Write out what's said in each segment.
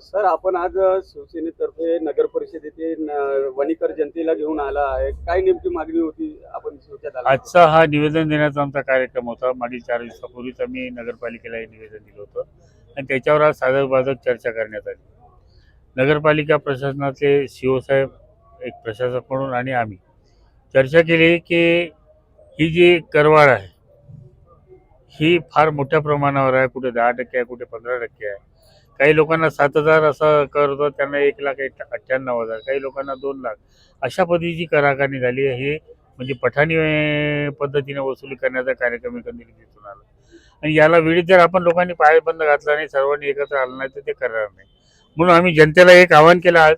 Sir आपण आज शिवसेनेतर्फे नगर परिषदेचे न- जनतेला घेऊन आला आहे. काय नेमकी मागणी होती आपण आजचा हा निवेदन देण्याचा आमचा कार्यक्रम होता. मागील चार दिवसापूर्वीच आम्ही नगरपालिकेला हे निवेदन दिलं होतं. आणि त्याच्यावर आज साधक बाधक चर्चा करण्यात आली. नगरपालिका प्रशासनाचे सीओ साहेब एक प्रशासक म्हणून आणि आम्ही चर्चा केली की ही जी करवाढ आहे ही फार मोठ्या प्रमाणावर आहे. कुठे दहा टक्के आहे कुठे पंधरा टक्के आहे. काही लोकांना सात हजार असा कर होता त्यांना एक लाख एक अठ्ठ्याण्णव हजार काही लोकांना दोन लाख. अशा पद्धतीची कराकारणी झाली आहे. हे म्हणजे पठाणी पद्धतीने वसुली करण्याचा कार्यक्रम एकंदरीत दिसून आला. आणि याला वेळीत जर आपण लोकांनी पायबंद घातला नाही सर्वांनी एकत्र आलं नाही तर ते करणार नाही. म्हणून आम्ही जनतेला एक आवाहन केलं आज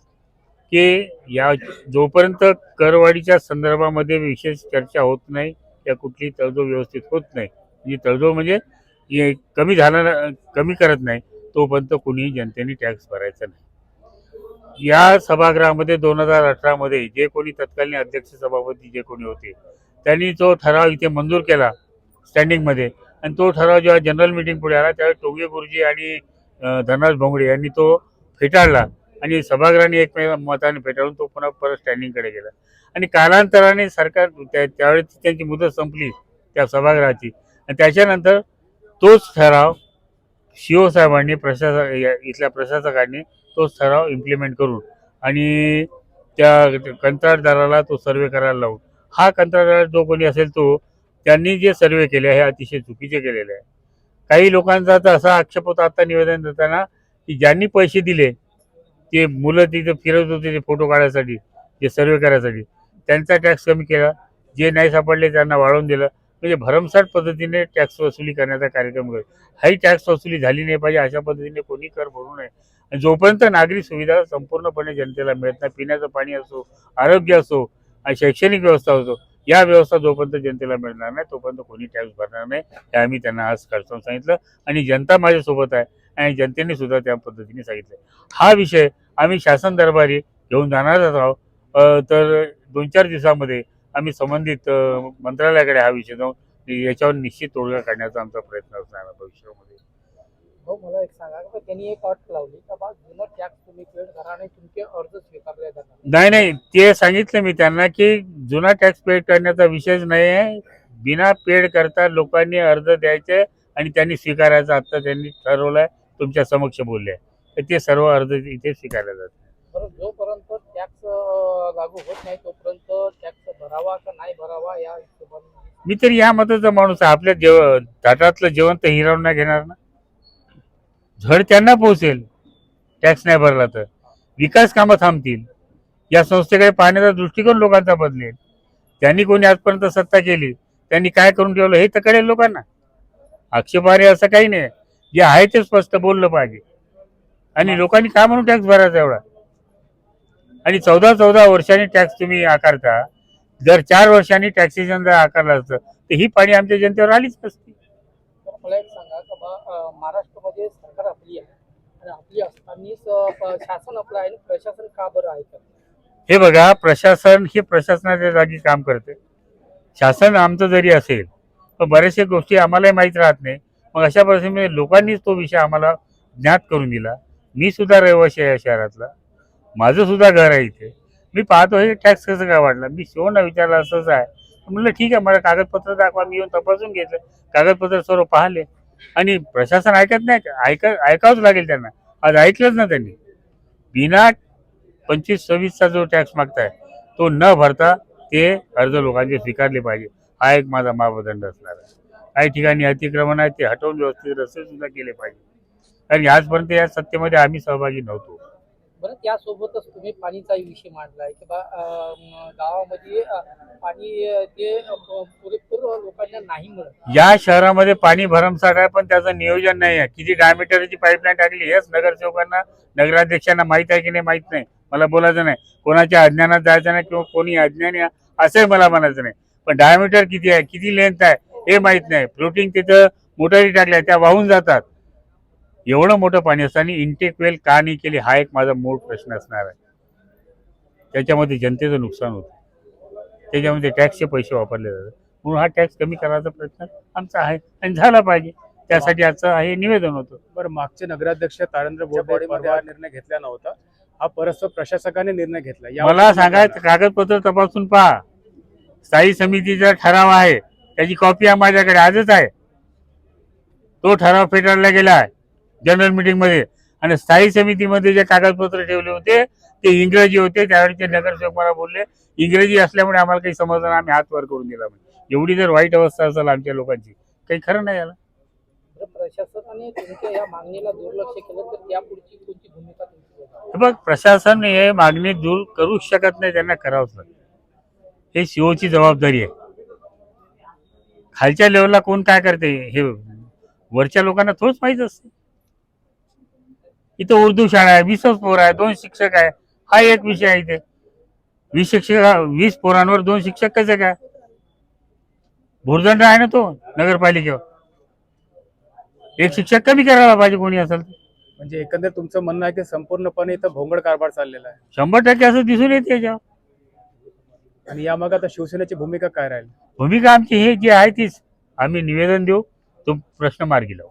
की या जोपर्यंत करवाढीच्या संदर्भामध्ये विशेष चर्चा होत नाही या कुठली तळजोड व्यवस्थित होत नाही म्हणजे तळजोड म्हणजे हे कमी झाला कमी करत नाही तोपर्यंत कुणीही जनतेने टॅक्स भरायचा नाही. या सभागृहामध्ये दोन हजार अठरामध्ये जे कोणी तत्कालीन अध्यक्ष सभापती जे कोणी होते त्यांनी तो ठराव इथे मंजूर केला स्टँडिंगमध्ये आणि तो ठराव जेव्हा जनरल मीटिंग पुढे आला त्यावेळी टोंगे गुरुजी आणि धनराज भोंगडे यांनी तो फेटाळला आणि सभागृहाने एक मताने फेटाळून तो पुन्हा परत स्टँडिंगकडे गेला. आणि कालांतराने सरकार त्या त्यावेळेस त्यांची मुदत संपली त्या सभागृहाची. आणि त्याच्यानंतर तोच ठराव शिओ साहेबांनी प्रशासक या- इथल्या प्रशासकांनी तोच ठराव इम्प्लिमेंट करून आणि त्या कंत्राटदाराला तो सर्वे करायला लावून. हा कंत्राटदार जो कोणी असेल तो त्यांनी जे सर्वे केले हे अतिशय चुकीचे केलेले आहे. काही लोकांचा तर असा आक्षेप होता आता निवेदन देताना की ज्यांनी पैसे दिले ते मुलं तिथे फिरत होते ते फोटो काढायसाठी ते सर्वे करायसाठी त्यांचा टॅक्स कमी केला. जे नाही सापडले त्यांना वाढवून दिलं. म्हणजे भरमसाठ पद्धतीने टॅक्स वसुली करण्याचा कार्यक्रम करतो. हाही टॅक्स वसुली झाली नाही पाहिजे अशा पद्धतीने कोणी कर भरू नये. आणि जोपर्यंत नागरी सुविधा संपूर्णपणे जनतेला मिळत नाही पिण्याचं पाणी असो आरोग्य असो आणि शैक्षणिक व्यवस्था असो या व्यवस्था जोपर्यंत जनतेला मिळणार नाही तोपर्यंत कोणी टॅक्स भरणार नाही. हे आम्ही त्यांना आज खर्चून सांगितलं. आणि जनता माझ्यासोबत आहे आणि जनतेने सुद्धा त्या पद्धतीने सांगितलं हा विषय आम्ही शासन दरबारी घेऊन जाणारच आहोत. तर दोन चार दिवसामध्ये आम्ही संबंधित मंत्रालयाकडे हा विषय जाऊन याच्यावर निश्चित तोडगा काढण्याचा आमचा प्रयत्न असणार आहे भविष्यामध्ये. हो मला एक सांगा त्यांनी एक अट लावली. तुम्ही पेड करा आणि तुमचे अर्ज स्वीकारले जाणार नाही नाही ते सांगितलं मी त्यांना की जुना टॅक्स पेड करण्याचा विषयच नाही आहे. बिना पेड करता लोकांनी अर्ज द्यायचे आणि त्यांनी स्वीकारायचं. आता त्यांनी ठरवलंय तुमच्या समक्ष बोलले. तर ते सर्व अर्ज इथे स्वीकारले जातात. जोपर्यंत टॅक्स लागू होत नाही तोपर्यंत टॅक्स भरावा का नाही भरावा या हिशोबाने मी तर या मताचा माणूस आहे. आपल्या जेव ताटातलं जेवण तर हिरावून नाही घेणार ना? झड त्यांना पोहोचेल. टॅक्स नाही भरला तर. विकास कामं थांबतील. या संस्थेकडे पाहण्याचा दृष्टिकोन लोकांचा बदलेल. त्यांनी कोणी आजपर्यंत सत्ता केली? त्यांनी काय करून ठेवलं हे तर कळेल लोकांना. आक्षेपार्ह असं काही नाही. जे आहे ते स्पष्ट बोललं पाहिजे. आणि लोकांनी का म्हणून टॅक्स भरायचा एवढा? आणि चौदा चौदा वर्षांनी टॅक्स तुम्ही आकारता. जर चार वर्षांनी टॅक्सेशन जर आकारलं असतं तर ही पाणी आमच्या जनतेवर आलीच नसती. तर मला एक सांगा महाराष्ट्रामध्ये सरकार आपली आहे आणि आपली असतानाच अं, प- शासन आपलं आहे आणि प्रशासन का बरं आहे? हे बघा प्रशासन हे प्रशासनाच्या जागी काम करते शासन आमचं जरी असेल तर बऱ्याचशा गोष्टी आम्हालाही माहीत राहत नाही. मग अशा परिस्थितीमध्ये लोकांनीच तो विषय आम्हाला ज्ञात करून दिला. मी सुद्धा रहिवासी आहे या शहरातला. माझं सुद्धा घर आहे इथे. मी पाहतो हे टॅक्स कसं काय वाढला? मी शिवना विचारलं असंच आहे. म्हणलं ठीक आहे मला कागदपत्र दाखवा. मी येऊन तपासून घेतलं. कागदपत्र सर्व पाहिले. आणि प्रशासन ऐकत नाही ऐक ऐकावंच लागेल त्यांना. आज ऐकलंच ना त्यांनी. बिना पंचवीस सव्वीसचा जो टॅक्स मागताय तो न भरता ते अर्ज लोकांचे स्वीकारले पाहिजे. हा एक माझा मापदंड असणार आहे. काही ठिकाणी अतिक्रमण आहे ते हटवून व्यवस्थित रस्ते सुद्धा केले पाहिजे. कारण आजपर्यंत या सत्तेमध्ये आम्ही सहभागी नव्हतो. बरं त्यासोबतच तुम्ही पाणीचाही विषय मांडला आहे की बा गावामध्ये पाणी ते पुरेपूर लोकांना नाही मिळत. या शहरामध्ये पाणी भरमसाठ आहे पण त्याचं नियोजन नाही आहे. किती डायमीटरची पाईपलाईन टाकली हेच नगरसेवकांना नगराध्यक्षांना माहीत आहे की नाही माहीत नाही. मला बोलायचं नाही. कोणाच्या अज्ञानात जायचं नाही किंवा कोणी अज्ञानी आहे असंही मला म्हणायचं नाही. पण डायमीटर किती आहे किती लेंथ आहे हे माहीत नाही. फ्लोटिंग तिथं मोटारी टाकल्या त्या वाहून जातात. एवढं मोठं पाणी असताना इंटेक वेल का नाही केली हा एक माझा मूळ प्रश्न असणार आहे. त्याच्यामध्ये जनतेचं नुकसान होतं. त्याच्यामध्ये टॅक्सचे पैसे वापरले जातात. म्हणून हा टॅक्स कमी करायचा प्रयत्न आमचा आहे आणि झाला पाहिजे. त्यासाठी आजचं हे निवेदन होतं. बरं मागचे नगराध्यक्ष तारेंद्र बोर्डे हा निर्णय घेतला नव्हता. हा परस्पर प्रशासकाने निर्णय घेतला. मला सांगा कागदपत्र तपासून पहा. स्थायी समितीचा ठराव आहे. त्याची कॉपी माझ्याकडे आजच आहे. तो ठराव फेटाळला गेला आहे जनरल मीटिंगमध्ये. आणि स्थायी समितीमध्ये जे कागदपत्र ठेवले होते ते इंग्रजी होते. त्यावेळी ते नगरसेवक मला बोलले इंग्रजी असल्यामुळे आम्हाला काही समजलं आम्ही हात वर करून दिला म्हणे. एवढी जर वाईट अवस्था असेल आमच्या लोकांची काही खरं नाही याला. प्रशासनाने तुमच्या या मागणीला दुर्लक्ष केलं तर त्यापुढची कोणती भूमिका तुमची होणार? बघ प्रशासन हे मागणी दूर करूच शकत नाही त्यांना करावंच लागेल. हे सीओची जबाबदारी आहे. खालच्या लेवलला कोण काय करते हे वरच्या लोकांना थोडंच माहीत असते. इथं उर्दू शाळा आहे वीसच पोर आहे दोन शिक्षक आहे. हा एक विषय आहे इथे. वीस शिक्षक वीस पोरांवर दोन शिक्षक कसं काय? भुर्दंड आहे ना तो नगरपालिकेवर. एक शिक्षक कमी करायला पाहिजे कोणी असेल. म्हणजे एकंदर तुमचं म्हणणं आहे की संपूर्णपणे इथं भोंगड कारभार चाललेला आहे. शंभर टक्के असं दिसून येते याच्यावर. आणि यामागे आता शिवसेनेची भूमिका काय राहील? भूमिका आमची हे जी आहे तीच. आम्ही निवेदन देऊ तो प्रश्न मार्गी लावू.